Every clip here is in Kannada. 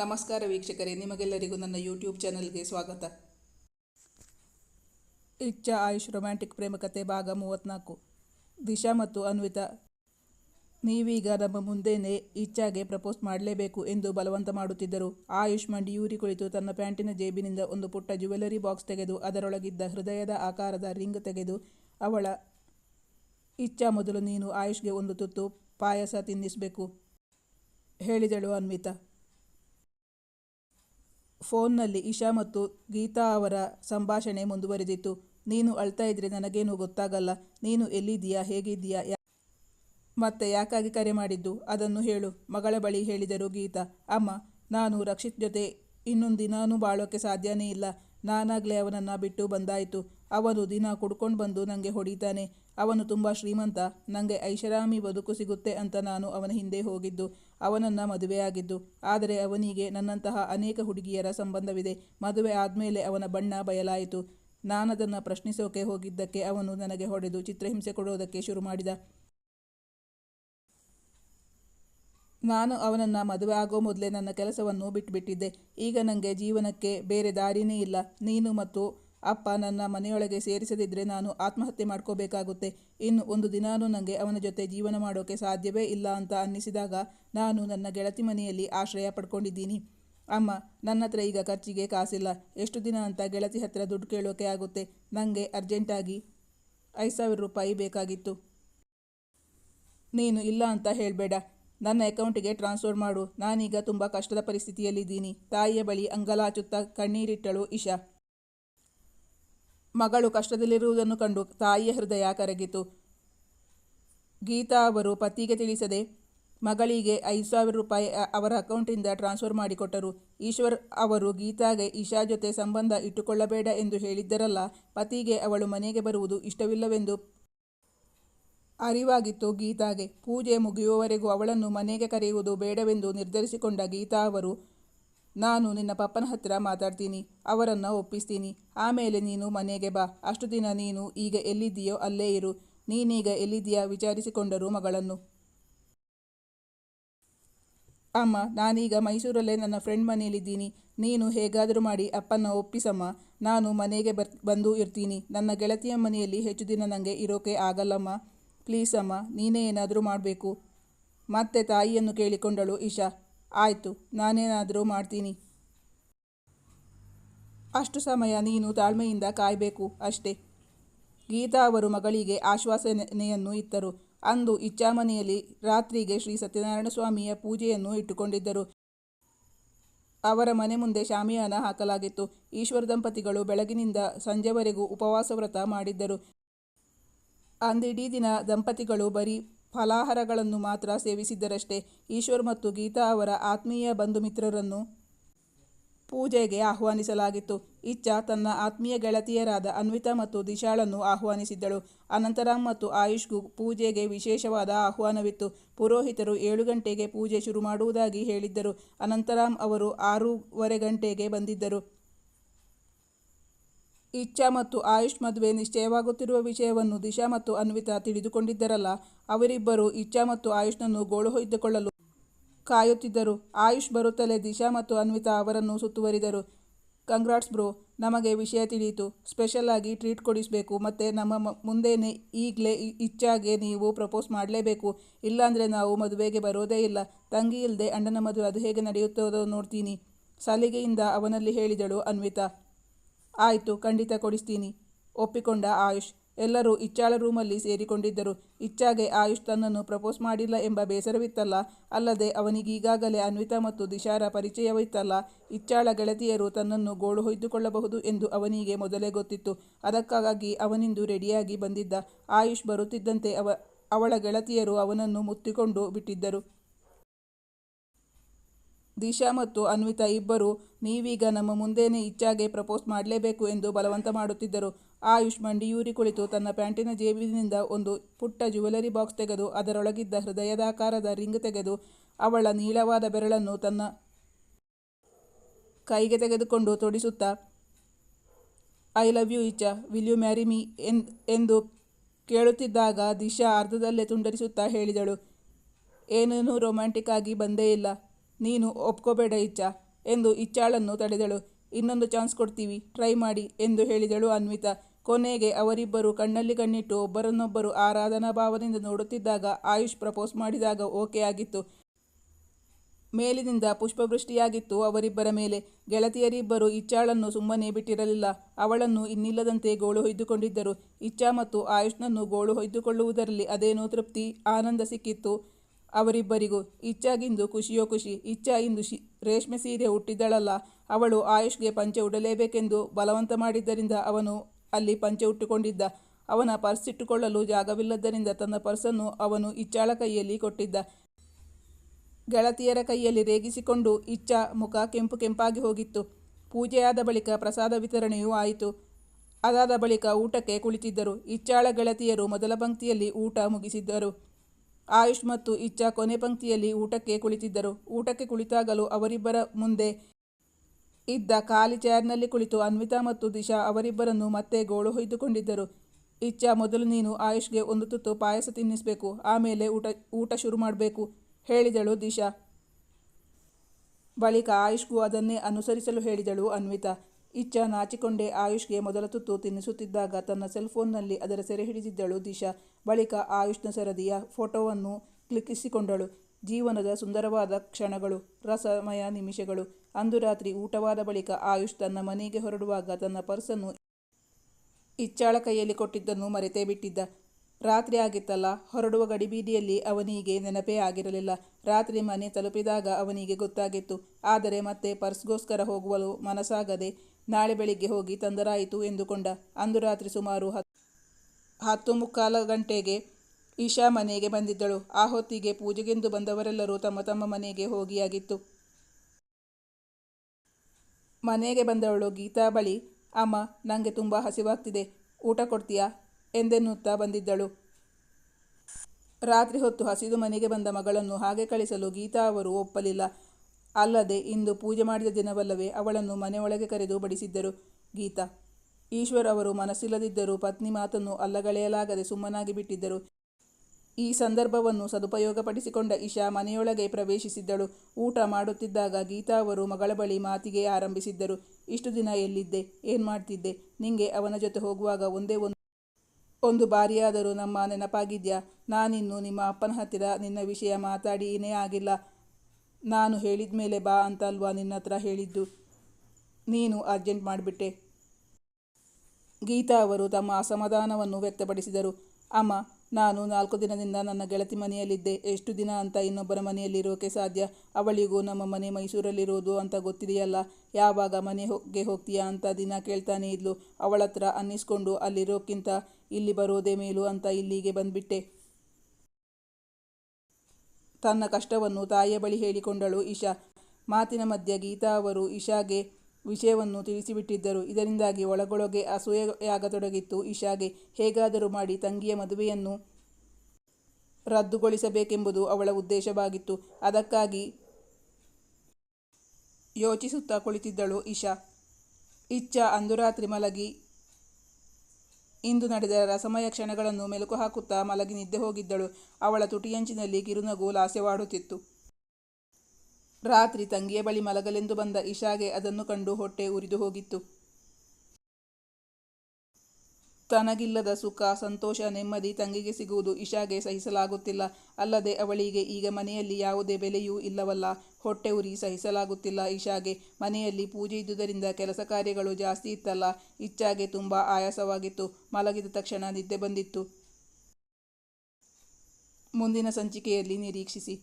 ನಮಸ್ಕಾರ ವೀಕ್ಷಕರೇ, ನಿಮಗೆಲ್ಲರಿಗೂ ನನ್ನ ಯೂಟ್ಯೂಬ್ ಚಾನಲ್ಗೆ ಸ್ವಾಗತ. ಇಚ್ಛಾ, ಆಯುಷ್ ರೊಮ್ಯಾಂಟಿಕ್ ಪ್ರೇಮಕತೆ ಭಾಗ ಮೂವತ್ನಾಲ್ಕು. ದಿಶಾ ಮತ್ತು ಅನ್ವಿತಾ, ನೀವೀಗ ನಮ್ಮ ಮುಂದೆನೇ ಇಚ್ಛಾಗೆ ಪ್ರಪೋಸ್ ಮಾಡಲೇಬೇಕು ಎಂದು ಬಲವಂತ ಮಾಡುತ್ತಿದ್ದರು. ಆಯುಷ್ ಮಂಡಿಯೂರಿ ಕುಳಿತು ತನ್ನ ಪ್ಯಾಂಟಿನ ಜೇಬಿನಿಂದ ಒಂದು ಪುಟ್ಟ ಜ್ಯುವೆಲರಿ ಬಾಕ್ಸ್ ತೆಗೆದು, ಅದರೊಳಗಿದ್ದ ಹೃದಯದ ಆಕಾರದ ರಿಂಗ್ ತೆಗೆದು, ಅವಳ ಇಚ್ಛಾ ಮೊದಲು ನೀನು ಆಯುಷ್ಗೆ ಒಂದು ತುತ್ತು ಪಾಯಸ ತಿನ್ನಿಸಬೇಕು, ಹೇಳಿದಳು ಅನ್ವಿತಾ. ಫೋನ್ನಲ್ಲಿ ಇಶಾ ಮತ್ತು ಗೀತಾ ಅವರ ಸಂಭಾಷಣೆ ಮುಂದುವರೆದಿತ್ತು. ನೀನು ಅಳ್ತಾ ಇದ್ರೆ ನನಗೇನು ಗೊತ್ತಾಗಲ್ಲ. ನೀನು ಎಲ್ಲಿದ್ದೀಯಾ, ಹೇಗಿದ್ದೀಯಾ ಮತ್ತೆ ಯಾಕಾಗಿ ಕರೆ ಮಾಡಿದ್ದು? ಅದನ್ನು ಹೇಳು, ಮಗಳ ಬಳಿ ಹೇಳಿದರು ಗೀತಾ. ಅಮ್ಮ, ನಾನು ರಕ್ಷಿತ್ ಜೊತೆ ಇನ್ನೊಂದು ದಿನಾನೂ ಬಾಳೋಕ್ಕೆ ಸಾಧ್ಯನೇ ಇಲ್ಲ. ನಾನಾಗಲೇ ಅವನನ್ನು ಬಿಟ್ಟು ಬಂದಾಯಿತು. ಅವನು ದಿನ ಕುಡ್ಕೊಂಡು ಬಂದು ನನಗೆ ಹೊಡಿತಾನೆ. ಅವನು ತುಂಬ ಶ್ರೀಮಂತ ನನಗೆ ಐಷಾರಾಮಿ ಬದುಕು ಸಿಗುತ್ತೆ ಅಂತ ನಾನು ಅವನ ಹಿಂದೆ ಹೋಗಿದ್ದು, ಅವನನ್ನು ಮದುವೆಯಾಗಿದ್ದು. ಆದರೆ ಅವನಿಗೆ ನನ್ನಂತಹ ಅನೇಕ ಹುಡುಗಿಯರ ಸಂಬಂಧವಿದೆ. ಮದುವೆ ಆದಮೇಲೆ ಅವನ ಬಣ್ಣ ಬಯಲಾಯಿತು. ನಾನದನ್ನು ಪ್ರಶ್ನಿಸೋಕೆ ಹೋಗಿದ್ದಕ್ಕೆ ಅವನು ನನಗೆ ಹೊಡೆದು ಚಿತ್ರಹಿಂಸೆ ಕೊಡೋದಕ್ಕೆ ಶುರು ಮಾಡಿದ. ನಾನು ಅವನನ್ನು ಮದುವೆ ಆಗೋ ಮೊದಲೇ ನನ್ನ ಕೆಲಸವನ್ನು ಬಿಟ್ಟುಬಿಟ್ಟಿದ್ದೆ ಈಗ ನನಗೆ ಜೀವನಕ್ಕೆ ಬೇರೆ ದಾರಿನೇ ಇಲ್ಲ. ನೀನು ಮತ್ತು ಅಪ್ಪ ನನ್ನ ಮನೆಯೊಳಗೆ ಸೇರಿಸದಿದ್ದರೆ ನಾನು ಆತ್ಮಹತ್ಯೆ ಮಾಡ್ಕೋಬೇಕಾಗುತ್ತೆ. ಇನ್ನು ಒಂದು ದಿನಾನೂ ನನಗೆ ಅವನ ಜೊತೆ ಜೀವನ ಮಾಡೋಕೆ ಸಾಧ್ಯವೇ ಇಲ್ಲ ಅಂತ ಅನ್ನಿಸಿದಾಗ ನಾನು ನನ್ನ ಗೆಳತಿ ಮನೆಯಲ್ಲಿ ಆಶ್ರಯ ಪಡ್ಕೊಂಡಿದ್ದೀನಿ. ಅಮ್ಮ, ನನ್ನ ಹತ್ರ ಈಗ ಖರ್ಚಿಗೆ ಕಾಸಿಲ್ಲ. ಎಷ್ಟು ದಿನ ಅಂತ ಗೆಳತಿ ಹತ್ತಿರ ದುಡ್ಡು ಕೇಳೋಕೆ ಆಗುತ್ತೆ. ನನಗೆ ಅರ್ಜೆಂಟಾಗಿ ಐದು ಸಾವಿರ ರೂಪಾಯಿ ಬೇಕಾಗಿತ್ತು. ನೀನು ಇಲ್ಲ ಅಂತ ಹೇಳಬೇಡ. ನನ್ನ ಅಕೌಂಟಿಗೆ ಟ್ರಾನ್ಸ್ಫರ್ ಮಾಡು. ನಾನೀಗ ತುಂಬ ಕಷ್ಟದ ಪರಿಸ್ಥಿತಿಯಲ್ಲಿದ್ದೀನಿ. ತಾಯಿಯ ಬಳಿ ಅಂಗಲಾಚುತ್ತಾ ಕಣ್ಣೀರಿಟ್ಟಳು ಇಶಾ. ಮಗಳು ಕಷ್ಟದಲ್ಲಿರುವುದನ್ನು ಕಂಡು ತಾಯಿಯ ಹೃದಯ ಕರಗಿತು. ಗೀತಾ ಅವರು ಪತಿಗೆ ತಿಳಿಸದೆ ಮಗಳಿಗೆ ಐದು ಸಾವಿರ ರೂಪಾಯಿ ಅವರ ಅಕೌಂಟಿಂದ ಟ್ರಾನ್ಸ್ಫರ್ ಮಾಡಿಕೊಟ್ಟರು. ಈಶ್ವರ್ ಅವರು ಗೀತಾಗೆ ಇಶಾ ಜೊತೆ ಸಂಬಂಧ ಇಟ್ಟುಕೊಳ್ಳಬೇಡ ಎಂದು ಹೇಳಿದ್ದರಲ್ಲ, ಪತಿಗೆ ಅವಳು ಮನೆಗೆ ಬರುವುದು ಇಷ್ಟವಿಲ್ಲವೆಂದು ಅರಿವಾಗಿತ್ತು ಗೀತಾಗೆ. ಪೂಜೆ ಮುಗಿಯುವವರೆಗೂ ಅವಳನ್ನು ಮನೆಗೆ ಕರೆಯುವುದು ಬೇಡವೆಂದು ನಿರ್ಧರಿಸಿಕೊಂಡ ಗೀತಾ ಅವರು ನಾನು ನಿನ್ನ ಪಪ್ಪನ ಹತ್ತಿರ ಮಾತಾಡ್ತೀನಿ, ಅವರನ್ನು ಒಪ್ಪಿಸ್ತೀನಿ. ಆಮೇಲೆ ನೀನು ಮನೆಗೆ ಬಾ. ಅಷ್ಟು ದಿನ ನೀನು ಈಗ ಎಲ್ಲಿದ್ದೀಯೋ ಅಲ್ಲೇ ಇರು. ನೀನೀಗ ಎಲ್ಲಿದ್ದೀಯಾ ವಿಚಾರಿಸಿಕೊಂಡರು ಮಗಳನ್ನು. ಅಮ್ಮ, ನಾನೀಗ ಮೈಸೂರಲ್ಲೇ ನನ್ನ ಫ್ರೆಂಡ್ ಮನೆಯಲ್ಲಿದ್ದೀನಿ. ನೀನು ಹೇಗಾದರೂ ಮಾಡಿ ಅಪ್ಪನ ಒಪ್ಪಿಸಮ್ಮ. ನಾನು ಮನೆಗೆ ಬರ್, ಬಂದು ಇರ್ತೀನಿ. ನನ್ನ ಗೆಳತಿಯ ಮನೆಯಲ್ಲಿ ಹೆಚ್ಚು ದಿನ ನನಗೆ ಇರೋಕೆ ಆಗಲ್ಲಮ್ಮ. ಪ್ಲೀಸ್ ಅಮ್ಮ, ನೀನೇ ಏನಾದರೂ ಮಾಡಬೇಕು. ಮತ್ತೆ ತಾಯಿಯನ್ನು ಕೇಳಿಕೊಂಡಳು ಇಶಾ. ಆಯಿತು, ನಾನೇನಾದರೂ ಮಾಡ್ತೀನಿ. ಅಷ್ಟು ಸಮಯ ನೀನು ತಾಳ್ಮೆಯಿಂದ ಕಾಯಬೇಕು ಅಷ್ಟೇ. ಗೀತಾ ಅವರು ಮಗಳಿಗೆ ಆಶ್ವಾಸನೆಯನ್ನು ಇತ್ತರು ಅಂದು ಇಚ್ಛಾಮನೆಯಲ್ಲಿ ರಾತ್ರಿಗೆ ಶ್ರೀ ಸತ್ಯನಾರಾಯಣ ಸ್ವಾಮಿಯ ಪೂಜೆಯನ್ನು ಇಟ್ಟುಕೊಂಡಿದ್ದರು. ಅವರ ಮನೆ ಮುಂದೆ ಶಾಮಿಯಾನ ಹಾಕಲಾಗಿತ್ತು. ಈಶ್ವರ ದಂಪತಿಗಳು ಬೆಳಗಿನಿಂದ ಸಂಜೆವರೆಗೂ ಉಪವಾಸ ವ್ರತ ಮಾಡಿದ್ದರು. ಅಂದಿಡೀ ದಿನ ದಂಪತಿಗಳು ಬರೀ ಫಲಾಹಾರಗಳನ್ನು ಮಾತ್ರ ಸೇವಿಸಿದ್ದರಷ್ಟೇ ಈಶ್ವರ್ ಮತ್ತು ಗೀತಾ ಅವರ ಆತ್ಮೀಯ ಬಂಧು ಮಿತ್ರರನ್ನು ಪೂಜೆಗೆ ಆಹ್ವಾನಿಸಲಾಗಿತ್ತು. ಇಚ್ಛಾ ತನ್ನ ಆತ್ಮೀಯ ಗೆಳತಿಯರಾದ ಅನ್ವಿತಾ ಮತ್ತು ದಿಶಾಳನ್ನು ಆಹ್ವಾನಿಸಿದ್ದಳು. ಅನಂತರಾಮ್ ಮತ್ತು ಆಯುಷ್ಗೂ ಪೂಜೆಗೆ ವಿಶೇಷವಾದ ಆಹ್ವಾನವಿತ್ತು. ಪುರೋಹಿತರು ಏಳು ಗಂಟೆಗೆ ಪೂಜೆ ಶುರು ಮಾಡುವುದಾಗಿ ಹೇಳಿದ್ದರು. ಅನಂತರಾಮ್ ಅವರು ಆರೂವರೆ ಗಂಟೆಗೆ ಬಂದಿದ್ದರು. ಇಚ್ಛಾ ಮತ್ತು ಆಯುಷ್ ಮದುವೆ ನಿಶ್ಚಯವಾಗುತ್ತಿರುವ ವಿಷಯವನ್ನು ದಿಶಾ ಮತ್ತು ಅನ್ವಿತಾ ತಿಳಿದುಕೊಂಡಿದ್ದರಲ್ಲ, ಅವರಿಬ್ಬರು ಇಚ್ಛಾ ಮತ್ತು ಆಯುಷ್ನನ್ನು ಗೋಳು ಹೊಯ್ದುಕೊಳ್ಳಲು ಕಾಯುತ್ತಿದ್ದರು. ಆಯುಷ್ ಬರುತ್ತಲೇ ದಿಶಾ ಮತ್ತು ಅನ್ವಿತಾ ಅವರನ್ನು ಸುತ್ತುವರಿದರು. ಕಂಗ್ರಾಟ್ಸ್ ಬ್ರೋ, ನಮಗೆ ವಿಷಯ ತಿಳಿಯಿತು. ಸ್ಪೆಷಲ್ ಆಗಿ ಟ್ರೀಟ್ ಕೊಡಿಸಬೇಕು. ಮತ್ತು ನಮ್ಮ ಮುಂದೇನೆ ಈಗಲೇ ಇಚ್ಛಾಗೆ ನೀವು ಪ್ರಪೋಸ್ ಮಾಡಲೇಬೇಕು. ಇಲ್ಲಾಂದರೆ ನಾವು ಮದುವೆಗೆ ಬರೋದೇ ಇಲ್ಲ. ತಂಗಿ ಇಲ್ಲದೆ ಅಣ್ಣನ ಮದುವೆ ಅದು ಹೇಗೆ ನಡೆಯುತ್ತದೋ ನೋಡ್ತೀನಿ ಸಲಿಗೆಯಿಂದ ಅವನಲ್ಲಿ ಹೇಳಿದಳು ಅನ್ವಿತಾ. ಆಯಿತು, ಖಂಡಿತ ಕೊಡಿಸ್ತೀನಿ. ಒಪ್ಪಿಕೊಂಡ ಆಯುಷ್. ಎಲ್ಲರೂ ಇಚ್ಛಾಳ ರೂಮಲ್ಲಿ ಸೇರಿಕೊಂಡಿದ್ದರು. ಇಚ್ಛಾಗೆ ಆಯುಷ್ ತನ್ನನ್ನು ಪ್ರಪೋಸ್ ಮಾಡಿಲ್ಲ ಎಂಬ ಬೇಸರವಿತ್ತಲ್ಲ. ಅಲ್ಲದೆ ಅವನಿಗೀಗಾಗಲೇ ಅನ್ವಿತಾ ಮತ್ತು ದಿಶಾರ ಪರಿಚಯವಿತ್ತಲ್ಲ. ಇಚ್ಛಾಳ ಗೆಳತಿಯರು ತನ್ನನ್ನು ಗೋಳು ಹೊಯ್ದುಕೊಳ್ಳಬಹುದು ಎಂದು ಅವನಿಗೆ ಮೊದಲೇ ಗೊತ್ತಿತ್ತು. ಅದಕ್ಕಾಗಿ ಅವನಿಂದು ರೆಡಿಯಾಗಿ ಬಂದಿದ್ದ. ಆಯುಷ್ ಬರುತ್ತಿದ್ದಂತೆ ಅವ, ಅವಳ ಗೆಳತಿಯರು ಅವನನ್ನು ಮುತ್ತಿಕೊಂಡು ಬಿಟ್ಟಿದ್ದರು. ದಿಶಾ ಮತ್ತು ಅನ್ವಿತಾ ಇಬ್ಬರು ನೀವೀಗ ನಮ್ಮ ಮುಂದೆನೇ ಇಚ್ಛಾಗೆ ಪ್ರಪೋಸ್ ಮಾಡಲೇಬೇಕು ಎಂದು ಬಲವಂತ ಮಾಡುತ್ತಿದ್ದರು. ಆಯುಷ್ ಮಂಡಿಯೂರಿ ಕುಳಿತು ತನ್ನ ಪ್ಯಾಂಟಿನ ಜೇಬಿನಿಂದ ಒಂದು ಪುಟ್ಟ ಜ್ಯುವೆಲರಿ ಬಾಕ್ಸ್ ತೆಗೆದು, ಅದರೊಳಗಿದ್ದ ಹೃದಯದಾಕಾರದ ರಿಂಗ್ ತೆಗೆದು, ಅವಳ ನೀಳವಾದ ಬೆರಳನ್ನು ತನ್ನ ಕೈಗೆ ತೆಗೆದುಕೊಂಡು ತೊಡಿಸುತ್ತಾ, I love you, Ichha, will you marry me? ಎಂದು ಕೇಳುತ್ತಿದ್ದಾಗ ದಿಶಾ ಅರ್ಧದಲ್ಲೇ ತುಂಡರಿಸುತ್ತಾ ಹೇಳಿದಳು. ಏನೇನೂ ರೊಮ್ಯಾಂಟಿಕ್ ಆಗಿ ಬಂದೇ ಇಲ್ಲ. ನೀನು ಒಪ್ಕೋಬೇಡ ಇಚ್ಛಾ ಎಂದು ಇಚ್ಛಾಳನ್ನು ತಡೆದಳು. ಇನ್ನೊಂದು ಚಾನ್ಸ್ ಕೊಡ್ತೀವಿ, ಟ್ರೈ ಮಾಡಿ ಎಂದು ಹೇಳಿದಳು ಅನ್ವಿತಾ. ಕೊನೆಗೆ ಅವರಿಬ್ಬರು ಕಣ್ಣಲ್ಲಿ ಕಣ್ಣಿಟ್ಟು ಒಬ್ಬರನ್ನೊಬ್ಬರು ಆರಾಧನಾ ಭಾವದಿಂದ ನೋಡುತ್ತಿದ್ದಾಗ ಆಯುಷ್ ಪ್ರಪೋಸ್ ಮಾಡಿದಾಗ ಓಕೆ ಆಗಿತ್ತು. ಮೇಲಿನಿಂದ ಪುಷ್ಪವೃಷ್ಟಿಯಾಗಿತ್ತು ಅವರಿಬ್ಬರ ಮೇಲೆ. ಗೆಳತಿಯರಿಬ್ಬರು ಇಚ್ಛಾಳನ್ನು ಸುಮ್ಮನೆ ಬಿಟ್ಟಿರಲಿಲ್ಲ. ಅವಳನ್ನು ಇನ್ನಿಲ್ಲದಂತೆ ಗೋಳು ಹೊಯ್ದುಕೊಂಡಿದ್ದರು. ಇಚ್ಛಾ ಮತ್ತು ಆಯುಷ್ನನ್ನು ಗೋಳು ಹೊಯ್ದುಕೊಳ್ಳುವುದರಲ್ಲಿ ಅದೇನೋ ತೃಪ್ತಿ, ಆನಂದ ಸಿಕ್ಕಿತ್ತು. ಅವರಿಬ್ಬರಿಗೂ ಇಚ್ಛಾಗಿಂದು ಖುಷಿಯೋ ಖುಷಿ ಇಚ್ಛಾ ಇಂದು ಶಿ, ರೇಷ್ಮೆ ಸೀರೆ ಹುಟ್ಟಿದ್ದಳಲ್ಲ ಅವಳು ಆಯುಷ್ಗೆ ಪಂಚೆ ಉಡಲೇಬೇಕೆಂದು ಬಲವಂತ ಮಾಡಿದ್ದರಿಂದ ಅವನು ಅಲ್ಲಿ ಪಂಚೆ ಉಟ್ಟುಕೊಂಡಿದ್ದ. ಅವನ ಪರ್ಸ್ ಇಟ್ಟುಕೊಳ್ಳಲು ಜಾಗವಿಲ್ಲದ್ದರಿಂದ ತನ್ನ ಪರ್ಸನ್ನು ಅವನು ಇಚ್ಛಾಳ ಕೈಯಲ್ಲಿ ಕೊಟ್ಟಿದ್ದ. ಗೆಳತಿಯರ ಕೈಯಲ್ಲಿ ರೇಗಿಸಿಕೊಂಡು ಇಚ್ಛಾ ಮುಖ ಕೆಂಪು ಕೆಂಪಾಗಿ ಹೋಗಿತ್ತು. ಪೂಜೆಯಾದ ಬಳಿಕ ಪ್ರಸಾದ ವಿತರಣೆಯೂ ಆಯಿತು. ಅದಾದ ಬಳಿಕ ಊಟಕ್ಕೆ ಕುಳಿತಿದ್ದರು. ಇಚ್ಛಾಳ ಗೆಳತಿಯರು ಮೊದಲ ಪಂಕ್ತಿಯಲ್ಲಿ ಊಟ ಮುಗಿಸಿದ್ದರು. ಆಯುಷ್ ಮತ್ತು ಇಚ್ಛಾ ಕೊನೆ ಪಂಕ್ತಿಯಲ್ಲಿ ಊಟಕ್ಕೆ ಕುಳಿತಿದ್ದರು. ಊಟಕ್ಕೆ ಕುಳಿತಾಗಲೂ ಅವರಿಬ್ಬರ ಮುಂದೆ ಇದ್ದ ಖಾಲಿ ಚೇರ್ನಲ್ಲಿ ಕುಳಿತು ಅನ್ವಿತಾ ಮತ್ತು ದಿಶಾ ಅವರಿಬ್ಬರನ್ನು ಮತ್ತೆ ಗೋಳು ಹೊಯ್ದುಕೊಂಡಿದ್ದರು. ಇಚ್ಛಾ, ಮೊದಲು ನೀನು ಆಯುಷ್ಗೆ ಒಂದು ತುತ್ತು ಪಾಯಸ ತಿನ್ನಿಸಬೇಕು, ಆಮೇಲೆ ಊಟ ಊಟ ಶುರು ಮಾಡಬೇಕು, ಹೇಳಿದಳು ದಿಶಾ. ಬಳಿಕ ಆಯುಷ್ಗೂ ಅದನ್ನೇ ಅನುಸರಿಸಲು ಹೇಳಿದಳು ಅನ್ವಿತಾ. ಇಚ್ಛಾ ನಾಚಿಕೊಂಡೇ ಆಯುಷ್ಗೆ ಮೊದಲ ತುತ್ತು ತಿನ್ನಿಸುತ್ತಿದ್ದಾಗ ತನ್ನ ಸೆಲ್ಫೋನ್ನಲ್ಲಿ ಅದರ ಸೆರೆ ಹಿಡಿದಿದ್ದಳು ದಿಶಾ. ಬಳಿಕ ಆಯುಷ್ನ ಸರದಿಯ ಫೋಟೋವನ್ನು ಕ್ಲಿಕ್ಕಿಸಿಕೊಂಡಳು. ಜೀವನದ ಸುಂದರವಾದ ಕ್ಷಣಗಳು, ರಸಮಯ ನಿಮಿಷಗಳು. ಅಂದು ರಾತ್ರಿ ಊಟವಾದ ಬಳಿಕ ಆಯುಷ್ ತನ್ನ ಮನೆಗೆ ಹೊರಡುವಾಗ ತನ್ನ ಪರ್ಸನ್ನು ಇಚ್ಚಾಳ ಕೈಯಲ್ಲಿ ಕೊಟ್ಟಿದ್ದನ್ನು ಮರೆತೇ ಬಿಟ್ಟಿದ್ದ. ರಾತ್ರಿ ಆಗಿತ್ತಲ್ಲ, ಹೊರಡುವ ಗಡಿಬೀದಿಯಲ್ಲಿ ಅವನಿಗೆ ನೆನಪೇ ಆಗಿರಲಿಲ್ಲ. ರಾತ್ರಿ ಮನೆ ತಲುಪಿದಾಗ ಅವನಿಗೆ ಗೊತ್ತಾಗಿತ್ತು. ಆದರೆ ಮತ್ತೆ ಪರ್ಸ್ಗೋಸ್ಕರ ಹೋಗುವಲು ಮನಸ್ಸಾಗದೆ ನಾಳೆ ಬೆಳಿಗ್ಗೆ ಹೋಗಿ ತಂದರಾಯಿತು ಎಂದುಕೊಂಡ. ಅಂದು ರಾತ್ರಿ ಸುಮಾರು ಹತ್ತು ಹತ್ತು ಮುಕ್ಕಾಲ ಗಂಟೆಗೆ ಈಶಾ ಮನೆಗೆ ಬಂದಿದ್ದಳು. ಆ ಹೊತ್ತಿಗೆ ಪೂಜೆಗೆಂದು ಬಂದವರೆಲ್ಲರೂ ತಮ್ಮ ತಮ್ಮ ಮನೆಗೆ ಹೋಗಿಯಾಗಿತ್ತು. ಮನೆಗೆ ಬಂದವಳು ಗೀತಾ ಬಳಿ, ಅಮ್ಮ ನನಗೆ ತುಂಬ ಹಸಿವಾಗ್ತಿದೆ. ಊಟ ಕೊಡ್ತೀಯಾ? ಎಂದೆನ್ನುತ್ತಾ ಬಂದಿದ್ದಳು. ರಾತ್ರಿ ಹೊತ್ತು ಹಸಿದು ಮನೆಗೆ ಬಂದ ಮಗಳನ್ನು ಹಾಗೆ ಕಳಿಸಲು ಗೀತಾ ಅವರು ಒಪ್ಪಲಿಲ್ಲ. ಅಲ್ಲದೆ ಇಂದು ಪೂಜೆ ಮಾಡಿದ ದಿನವಲ್ಲವೇ ಅವಳನ್ನು ಮನೆಯೊಳಗೆ ಕರೆದು ಬಡಿಸಿದ್ದರು. ಗೀತಾ, ಈಶ್ವರ್ ಅವರು ಮನಸ್ಸಿಲ್ಲದಿದ್ದರೂ ಪತ್ನಿ ಮಾತನ್ನು ಅಲ್ಲಗಳೆಯಲಾಗದೆ ಸುಮ್ಮನಾಗಿ ಬಿಟ್ಟಿದ್ದರು. ಈ ಸಂದರ್ಭವನ್ನು ಸದುಪಯೋಗಪಡಿಸಿಕೊಂಡ ಇಶಾ ಮನೆಯೊಳಗೆ ಪ್ರವೇಶಿಸಿದ್ದಳು. ಊಟ ಮಾಡುತ್ತಿದ್ದಾಗ ಗೀತಾ ಅವರು ಮಗಳ ಬಳಿ ಮಾತಿಗೆ ಆರಂಭಿಸಿದ್ದರು. ಇಷ್ಟು ದಿನ ಎಲ್ಲಿದ್ದೆ? ಏನು ಮಾಡ್ತಿದ್ದೆ? ನಿಂಗೆ ಅವನ ಜೊತೆ ಹೋಗುವಾಗ ಒಂದೇ ಒಂದು ಒಂದು ಬಾರಿಯಾದರೂ ನಮ್ಮ ನೆನಪಾಗಿದ್ಯಾ? ನಾನಿನ್ನು ನಿಮ್ಮ ಅಪ್ಪನ ಹತ್ತಿರ ನಿನ್ನ ವಿಷಯ ಮಾತಾಡಿಯೇ ಆಗಿಲ್ಲ. ನಾನು ಹೇಳಿದ ಮೇಲೆ ಬಾ ಅಂತ ಅಲ್ವಾ ನಿನ್ನ ಹತ್ರ ಹೇಳಿದ್ದು. ನೀನು ಅರ್ಜೆಂಟ್ ಮಾಡಿಬಿಟ್ಟೆ. ಗೀತಾ ಅವರು ತಮ್ಮ ಅಸಮಾಧಾನವನ್ನು ವ್ಯಕ್ತಪಡಿಸಿದರು. ಅಮ್ಮ, ನಾನು ನಾಲ್ಕು ದಿನದಿಂದ ನನ್ನ ಗೆಳತಿ ಮನೆಯಲ್ಲಿದ್ದೆ. ಎಷ್ಟು ದಿನ ಅಂತ ಇನ್ನೊಬ್ಬರ ಮನೆಯಲ್ಲಿರೋಕೆ ಸಾಧ್ಯ? ಅವಳಿಗೂ ನಮ್ಮ ಮನೆ ಮೈಸೂರಲ್ಲಿರೋದು ಅಂತ ಗೊತ್ತಿದೆಯಲ್ಲ? ಯಾವಾಗ ಮನೆಗೆ ಹೋಗ್ತೀಯಾ ಅಂತ ದಿನ ಕೇಳ್ತಾನೇ ಇದ್ಲು. ಅವಳತ್ರ ಅನ್ನಿಸ್ಕೊಂಡು ಅಲ್ಲಿರೋಕ್ಕಿಂತ ಇಲ್ಲಿ ಬರೋದೇ ಮೇಲು ಅಂತ ಇಲ್ಲಿಗೆ ಬಂದ್ಬಿಟ್ಟೆ. ತನ್ನ ಕಷ್ಟವನ್ನು ತಾಯಿಯ ಬಳಿ ಹೇಳಿಕೊಂಡಳು ಇಶಾ. ಮಾತಿನ ಮಧ್ಯೆ ಗೀತಾ ಅವರು ಇಶಾಗೆ ವಿಷಯವನ್ನು ತಿಳಿಸಿಬಿಟ್ಟಿದ್ದರು. ಇದರಿಂದಾಗಿ ಒಳಗೊಳಗೆ ಅಸೂಯೆಯಾಗತೊಡಗಿತ್ತು. ಇಶಾಗೆ ಹೇಗಾದರೂ ಮಾಡಿ ತಂಗಿಯ ಮದುವೆಯನ್ನು ರದ್ದುಗೊಳಿಸಬೇಕೆಂಬುದು ಅವಳ ಉದ್ದೇಶವಾಗಿತ್ತು. ಅದಕ್ಕಾಗಿ ಯೋಚಿಸುತ್ತಾ ಕುಳಿತಿದ್ದಳು ಇಶಾ. ಇಚ್ಛಾ ಅಂದು ರಾತ್ರಿ ಮಲಗಿ ಇಂದು ನಡೆದ ರಸಮಯ ಕ್ಷಣಗಳನ್ನು ಮೆಲುಕು ಹಾಕುತ್ತಾ ಮಲಗಿ ನಿದ್ದೆ ಹೋಗಿದ್ದಳು. ಅವಳ ತುಟಿಯಂಚಿನಲ್ಲಿ ಕಿರುನಗು ಲಾಸ್ಯವಾಡುತ್ತಿತ್ತು. ರಾತ್ರಿ ತಂಗಿಯ ಬಳಿ ಮಲಗಲೆಂದು ಬಂದ ಇಶಾಗೆ ಅದನ್ನು ಕಂಡು ಹೊಟ್ಟೆ ಉರಿದು ಹೋಗಿತ್ತು. ತನಗಿಲ್ಲದ ಸುಖ, ಸಂತೋಷ, ನೆಮ್ಮದಿ ತಂಗಿಗೆ ಸಿಗುವುದು ಇಶಾಗೆ ಸಹಿಸಲಾಗುತ್ತಿಲ್ಲ. ಅಲ್ಲದೆ ಅವಳಿಗೆ ಈಗ ಮನೆಯಲ್ಲಿ ಯಾವುದೇ ಬೆಲೆಯೂ ಇಲ್ಲವಲ್ಲ. ಹೊಟ್ಟೆ ಉರಿ ಸಹಿಸಲಾಗುತ್ತಿಲ್ಲ ಇಶಾಗೆ ಮನೆಯಲ್ಲಿ ಪೂಜೆ ಇದ್ದುದರಿಂದ ಕೆಲಸ ಕಾರ್ಯಗಳು ಜಾಸ್ತಿ ಇತ್ತಲ್ಲ. ಇಚ್ಛಾಗೆ ತುಂಬ ಆಯಾಸವಾಗಿತ್ತು. ಮಲಗಿದ ತಕ್ಷಣ ನಿದ್ದೆ ಬಂದಿತ್ತು. ಮುಂದಿನ ಸಂಚಿಕೆಯಲ್ಲಿ ನಿರೀಕ್ಷಿಸಿ.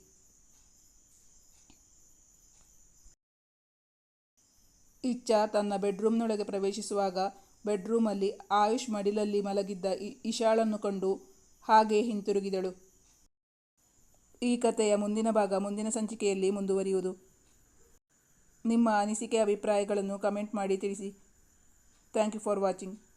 ಇಚ್ಛಾ ತನ್ನ ಬೆಡ್ರೂಮ್ನೊಳಗೆ ಪ್ರವೇಶಿಸುವಾಗ ಬೆಡ್ರೂಮಲ್ಲಿ ಆಯುಷ್ ಮಡಿಲಲ್ಲಿ ಮಲಗಿದ್ದ ಇಶಾಳನ್ನು ಕಂಡು ಹಾಗೆ ಹಿಂತಿರುಗಿದಳು. ಈ ಕಥೆಯ ಮುಂದಿನ ಭಾಗ ಮುಂದಿನ ಸಂಚಿಕೆಯಲ್ಲಿ ಮುಂದುವರಿಯುವುದು. ನಿಮ್ಮ ಅನಿಸಿಕೆ ಅಭಿಪ್ರಾಯಗಳನ್ನು ಕಮೆಂಟ್ ಮಾಡಿ ತಿಳಿಸಿ. Thank you for watching.